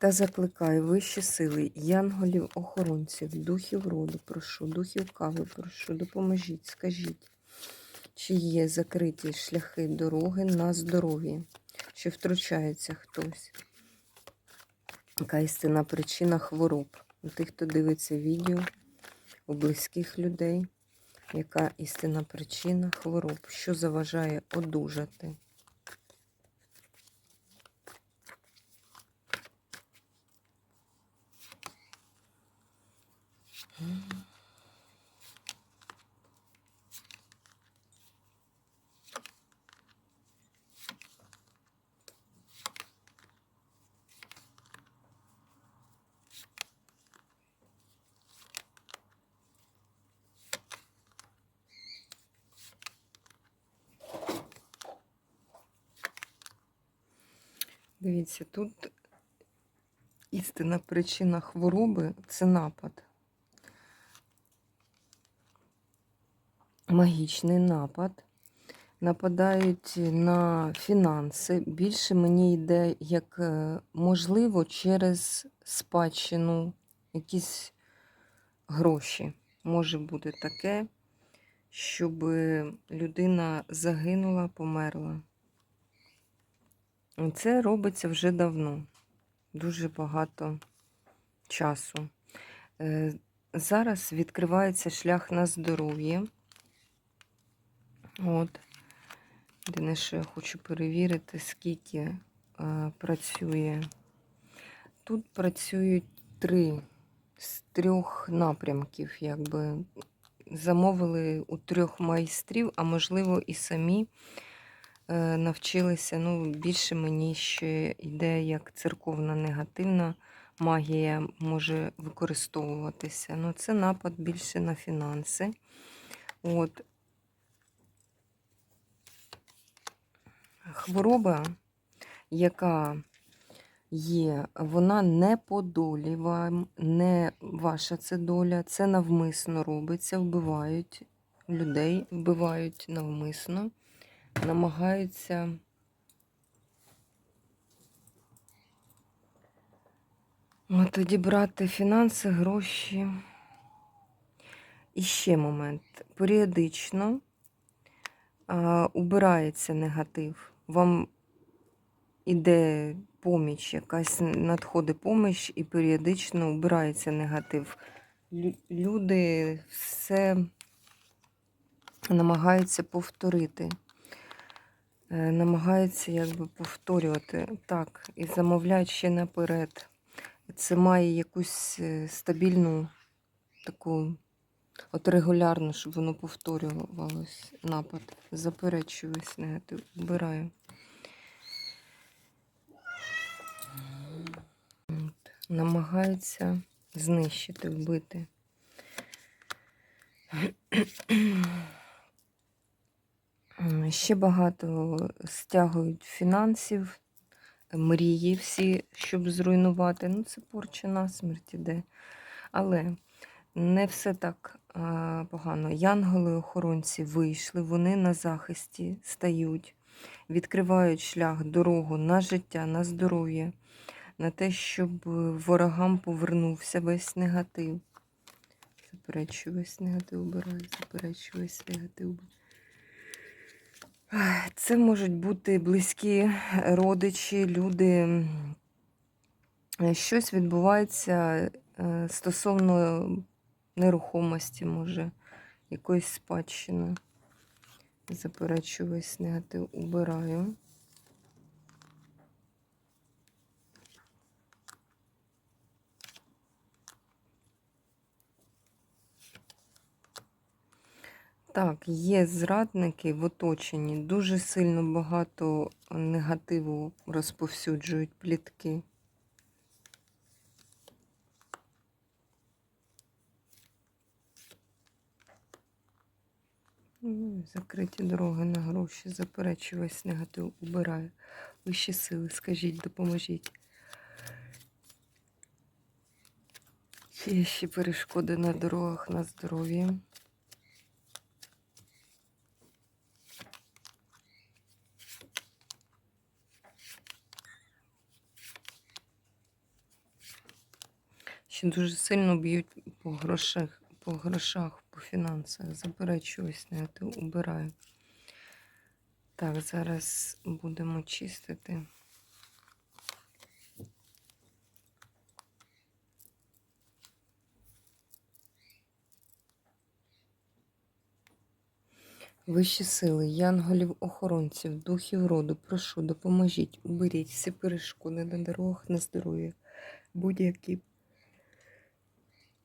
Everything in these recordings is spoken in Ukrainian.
Та закликаю вищі сили, янголів, охоронців, духів роду, прошу, духів кави, прошу, допоможіть, скажіть, чи є закриті шляхи дороги на здоров'я, чи втручається хтось. Яка істинна причина хвороб? У тих, хто дивиться відео, у близьких людей, яка істинна причина хвороб, що заважає одужати? Дивіться, тут істинна причина хвороби це напад. Магічний напад. Нападають на фінанси. Більше мені йде, як е, можливо, через спадщину якісь гроші. Може бути таке, щоб людина загинула, померла. Це робиться вже давно, дуже багато часу. Е, Зараз відкривається шлях на здоров'я. От. Єдине, що я хочу перевірити, скільки е, працює. Тут працюють три з трьох напрямків, якби замовили у трьох майстрів, а можливо, і самі навчилися. Ну, більше мені ще йде як церковна негативна магія може використовуватися. Ну, це напад більше на фінанси. От. Хвороба, яка є, вона не по долі вам, не ваша це доля, це навмисно робиться, вбивають людей, вбивають навмисно, намагаються тоді брати фінанси, гроші. І ще момент. Періодично а, убирається негатив. Вам іде поміч, якась надходить поміч, і періодично убирається негатив. Люди все намагаються повторити. Е, Намагаються якби повторювати так, і замовляють ще наперед. Це має якусь е, стабільну таку, от регулярно, щоб воно повторювалось напад. Заперечую весь негатив, вбираю. Намагаються знищити, вбити. Ще багато стягують фінансів, мрії всі, щоб зруйнувати. Ну, це порча на смерть іде. Але не все так а, погано. Янголи-охоронці вийшли, вони на захисті стають, відкривають шлях, дорогу на життя, на здоров'я, на те, щоб ворогам повернувся весь негатив. Заперечую весь негатив, обираю, заперечую весь негатив. Це можуть бути близькі родичі, люди. Щось відбувається е, стосовно нерухомості, може, якоїсь спадщини. Заперечу весь негатив, убираю. Так, є зрадники в оточенні, дуже сильно багато негативу розповсюджують плітки. Ну, Закриті дороги на гроші, заперечую негатив, убираю. Вищі сили, скажіть, допоможіть. Чи є ще перешкоди на дорогах на здоров'я? Ще дуже сильно б'ють по грошах, по грошах, по фінансах. Заперечую негатив, убираю. Так, зараз будемо чистити. Вищі сили, янголів, охоронців, духів роду, прошу, допоможіть, уберіть всі перешкоди на дорогах, на здоров'я, будь-які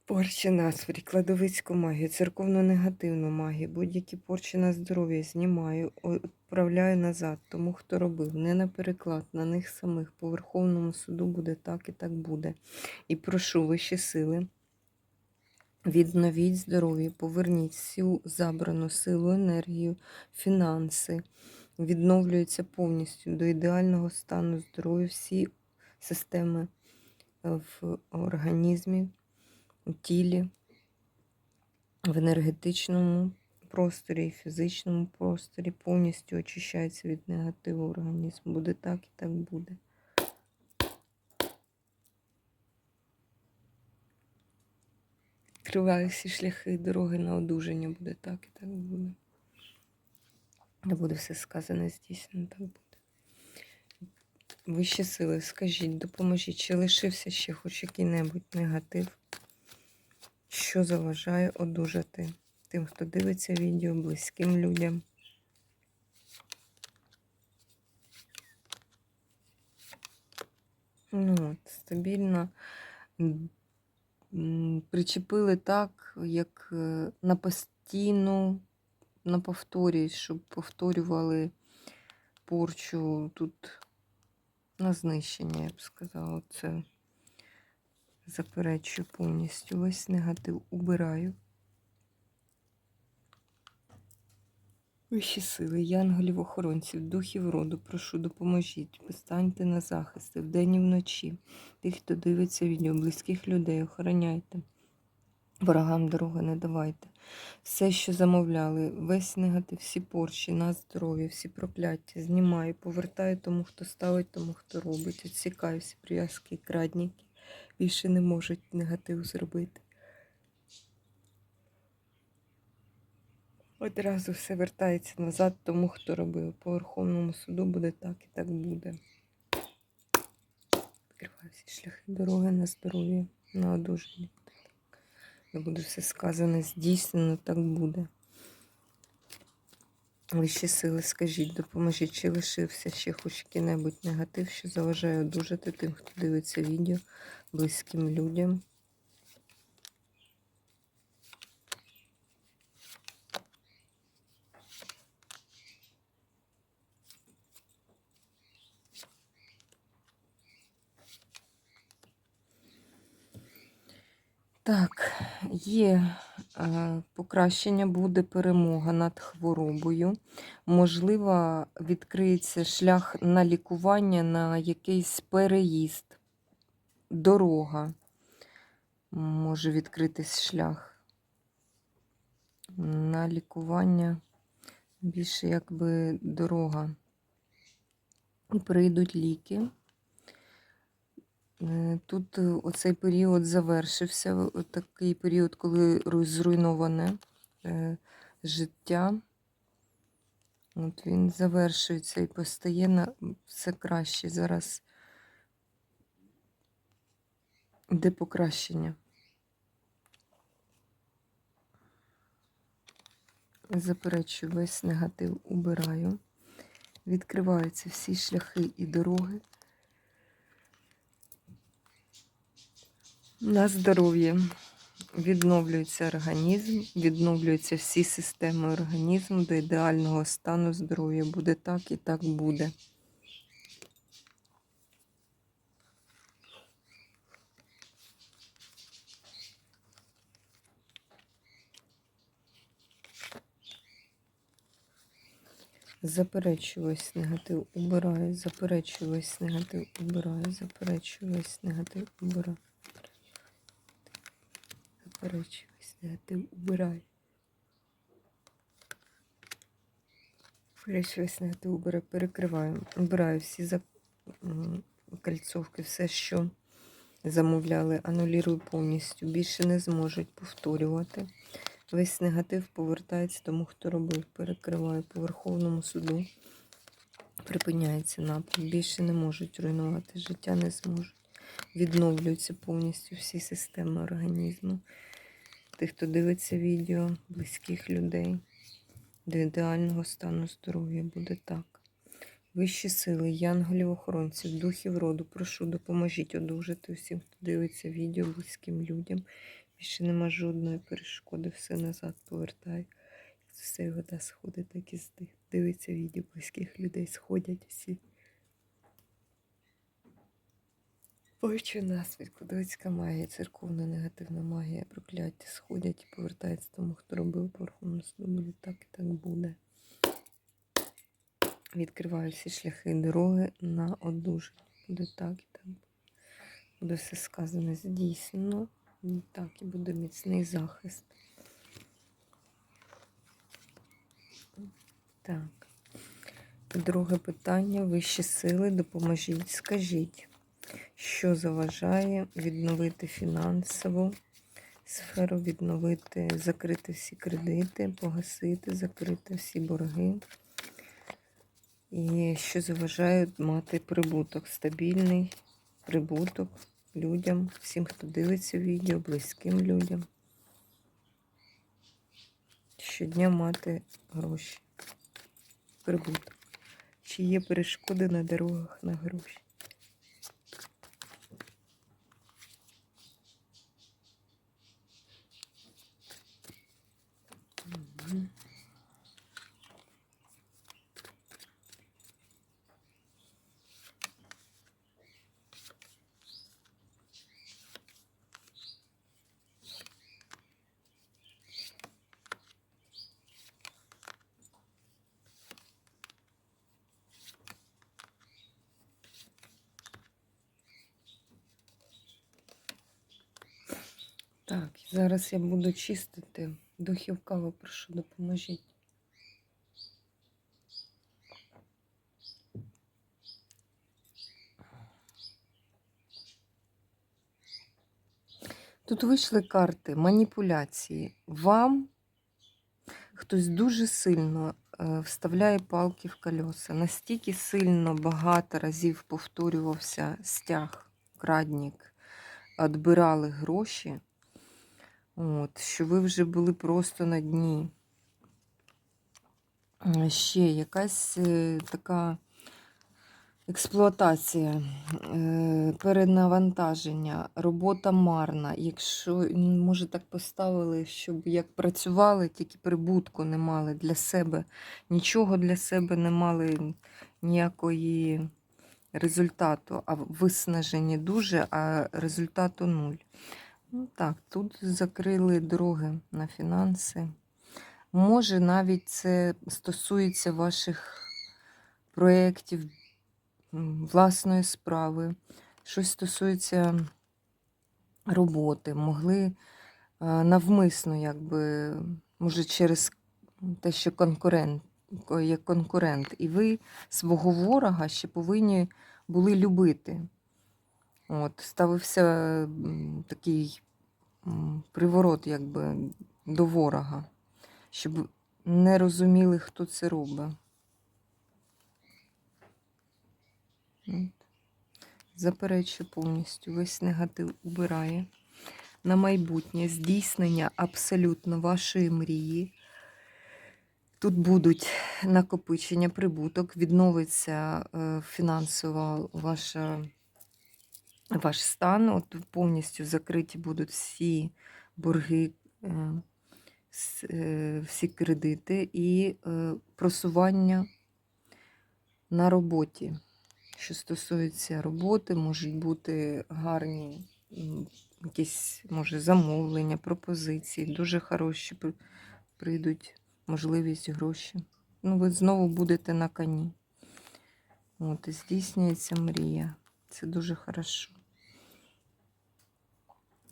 порчі насварі, кладовицьку магію, церковно-негативну магію, будь-які порчі на здоров'я знімаю, відправляю назад. Тому хто робив, не на переклад, на них самих. По Верховному суду буде так і так буде. І прошу вищі сили. Відновіть здоров'я, поверніть всю забрану силу, енергію, фінанси. Відновлюються повністю до ідеального стану здоров'я всі системи е, в організмі, тілі, в енергетичному просторі фізичному просторі повністю очищається від негативу організм. Буде так і так буде. Відкриваю всі шляхи дороги на одужання. Буде так і так буде. Не буде все сказане, здійснено, так буде. Вищі сили, скажіть, допоможіть, чи лишився ще хоч який-небудь негатив, що заважає одужати тим, хто дивиться відео, близьким людям. Ну от, стабільно причепили так, як е, на постійну, на повторі, щоб повторювали порчу тут на знищення, я б сказала. Це заперечую повністю. Весь негатив убираю. Вищі сили, янголів, охоронців, духів роду, прошу, допоможіть, постаньте на захисти вдень і вночі. Тих, хто дивиться відео, близьких людей, охороняйте. Ворогам дороги не давайте. Все, що замовляли, весь негатив, всі порчі, на здоров'я, всі прокляття, знімаю, повертаю тому, хто ставить, тому, хто робить. Відсікаю всі прив'язки і. Більше не можуть негатив зробити. Одразу все вертається назад тому, хто робив. По Верховному суду буде так і так буде. Відкриваю всі шляхи дороги на здоров'я, на одужання. Не буде все сказане, здійснено, так буде. Вищі сили, скажіть, допоможіть, чи лишився ще хоч який-небудь негатив, що заважає одужати тим, хто дивиться відео, близьким людям. Так, є покращення, буде перемога над хворобою. Можливо, відкриється шлях на лікування на якийсь переїзд, дорога. Може відкритись шлях на лікування, більше якби дорога. Прийдуть ліки. Е, Тут е, оцей період завершився, такий період, коли зруйноване е, життя. От він завершується і постає на все краще. Зараз йде покращення. Заперечую, весь негатив убираю. Відкриваються всі шляхи і дороги. На здоров'я. Відновлюється організм, відновлюються всі системи організму до ідеального стану здоров'я. Буде так і так буде. Заперечую весь негатив, убираю, заперечую весь негатив, убираю, заперечую весь негатив, убираю. Заперечую весь негатив, убираю. Заперечую весь негатив, убираю, перекриваю. Убираю всі за... м, кальцовки, все, що замовляли, анулірую повністю. Більше не зможуть повторювати. Весь негатив повертається тому, хто робив. Перекриваю по Верховному суду. Припиняється напад. Більше не можуть руйнувати життя, не зможуть. Відновлюються повністю всі системи організму. Тих, хто дивиться відео, близьких людей. До ідеального стану здоров'я буде так. Вищі сили, янголів-охоронців, духів роду, прошу, допоможіть одужати усім, хто дивиться відео близьким людям. Більше нема жодної перешкоди, все назад повертаю. З вода сходить, так і з тих. Дивиться відео близьких людей, сходять всі. Очі насвіт, кудовицька магія, церковна негативна магія, прокляття сходять і повертаються тому, хто робив по Верховному суду. Буде так і так буде. Відкриваю всі шляхи і дороги на одужання. Буде так і так. Буде все сказане здійснено. І Так, і буде міцний захист. Так. Друге питання. Вищі сили, допоможіть. Скажіть, що заважає відновити фінансову сферу, відновити, закрити всі кредити, погасити, закрити всі борги. І що заважає мати прибуток, стабільний прибуток людям, всім, хто дивиться відео, близьким людям. Щодня мати гроші, прибуток. Чи є перешкоди на дорогах на гроші? Мгм. Так, зараз я буду чистити. Духів кави, прошу, допоможіть. Тут вийшли карти маніпуляції. Вам хтось дуже сильно е, вставляє палки в колеса. Настільки сильно багато разів повторювався стяг, крадник, відбирали гроші. От, що ви вже були просто на дні. Ще якась е, така експлуатація, е, перенавантаження, робота марна. Якщо, може, так поставили, щоб як працювали, тільки прибутку не мали для себе, нічого для себе не мали, ніякої результату, а виснажені дуже, а результату нуль. Ну так, тут закрили дороги на фінанси. Може, навіть це стосується ваших проєктів, власної справи, щось стосується роботи. Могли е, навмисно, якби, може, через те, що конкурент, ко- є конкурент, і ви свого ворога ще повинні були любити. От, ставився такий приворот якби, до ворога, щоб не розуміли, хто це робить. От. Заперечую повністю, весь негатив убирає. На майбутнє здійснення абсолютно вашої мрії. Тут будуть накопичення, прибуток, відновиться е, фінансово ваша ваш стан. От повністю закриті будуть всі борги, е, с- е, всі кредити і е, просування на роботі. Що стосується роботи, можуть бути гарні якісь, може, замовлення, пропозиції, дуже хороші прийдуть можливість гроші. ну, ви знову будете на коні. От, і здійснюється мрія. Це дуже хорошо.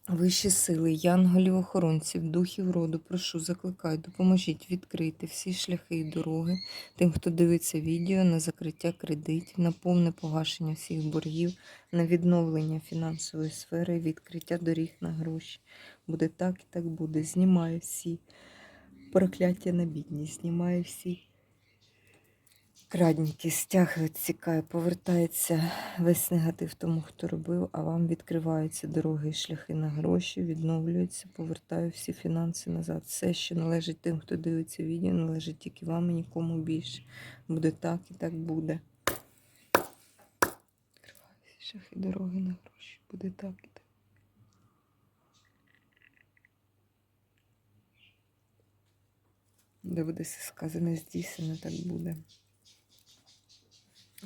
Вищі сили, янголів охоронців, духів роду, прошу, закликаю, допоможіть відкрити всі шляхи і дороги тим, хто дивиться відео на закриття кредитів, на повне погашення всіх боргів, на відновлення фінансової сфери, відкриття доріг на гроші. Буде так і так буде. Знімаю всі прокляття на бідність, знімаю всі крадніки, стяг відсікає, повертається весь негатив тому, хто робив, а вам відкриваються дороги і шляхи на гроші, відновлюються, повертаю всі фінанси назад. Все, що належить тим, хто дивиться відео, належить тільки вам і нікому більше. Буде так і так буде. Відкриваю шляхи дороги на гроші. Буде так і так. Де сказане, здійснено, так буде.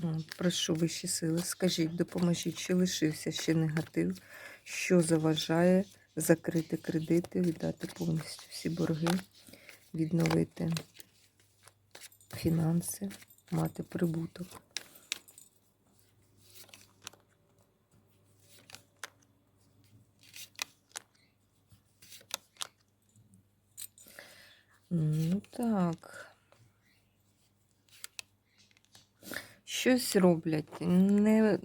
От, Прошу вищі сили, скажіть, допоможіть, чи лишився ще негатив, що заважає закрити кредити, віддати повністю всі борги, відновити фінанси, мати прибуток. Ну так. Щось роблять. Не...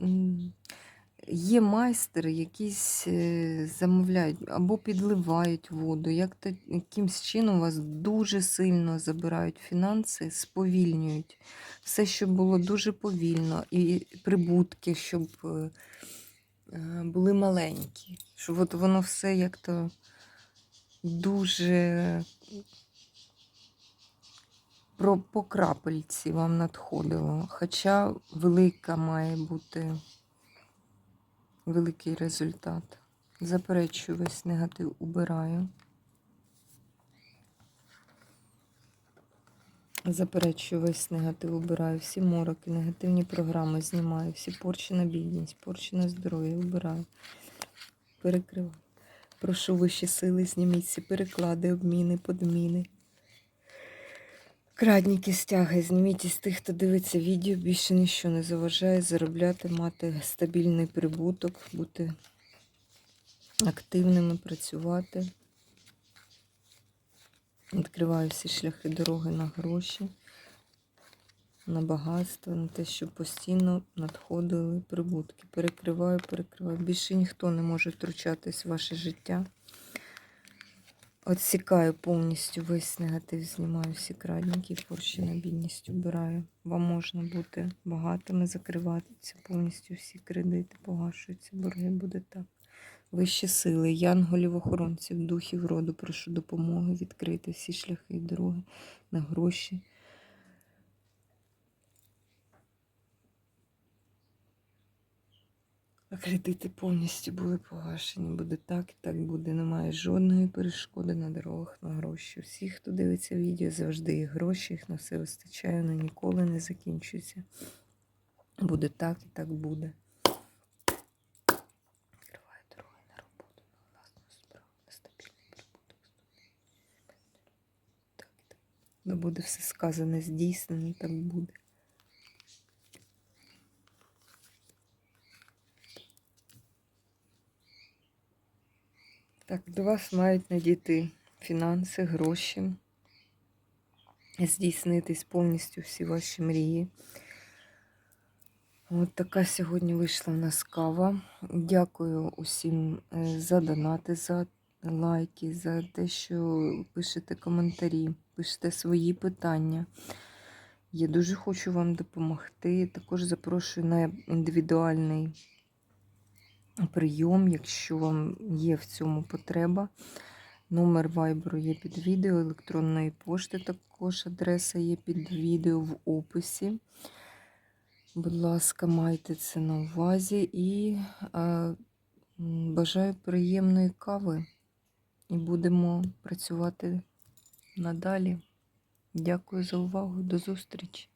Є майстери, якісь е, замовляють або підливають воду, як то якимсь чином вас дуже сильно забирають фінанси, сповільнюють. Все, що було дуже повільно, і прибутки, щоб е, е, були маленькі. Щоб от воно все як-то дуже про по крапельці вам надходило. Хоча велика має бути великий результат. Заперечую весь негатив, убираю. Заперечую весь негатив, убираю. Всі мороки, негативні програми знімаю, всі порчі на бідність, порчі на здоров'я, убираю. Перекриваю. Прошу вищі сили, зніміть всі переклади, обміни, подміни. Крадніки стяги, зніміть із тих, хто дивиться відео, більше нічого не заважає заробляти, мати стабільний прибуток, бути активними, працювати. Відкриваю всі шляхи дороги на гроші, на багатство, на те, щоб постійно надходили прибутки. Перекриваю, перекриваю. Більше ніхто не може втручатись в ваше життя. Отсікаю повністю весь негатив, знімаю всі крадники, порші на бідність убираю. Вам можна бути багатими, закриватися повністю всі кредити, погашуються, борги буде так. Вищі сили, янголів, охоронців, духів роду, прошу допомоги відкрити всі шляхи і дороги на гроші. А кредити повністю були погашені. Буде так і так буде. Немає жодної перешкоди на дорогах на гроші. Всі, хто дивиться відео, завжди є гроші, їх на все вистачає, вони ніколи не закінчуються. Буде так і так буде. Відкриваю дороги на роботу, на власну справу, на стабільний буде все сказане, здійснено, так буде. Так, до вас мають надійти фінанси, гроші, здійснитись повністю всі ваші мрії. От така сьогодні вийшла в нас кава. Дякую усім е, за донати, за лайки, за те, що пишете коментарі, пишете свої питання. Я дуже хочу вам допомогти. Також запрошую на індивідуальний прийом, якщо вам є в цьому потреба. Номер вайберу є під відео, електронної пошти також адреса є під відео в описі. Будь ласка, майте це на увазі і е, бажаю приємної кави. І будемо працювати надалі. Дякую за увагу. До зустрічі!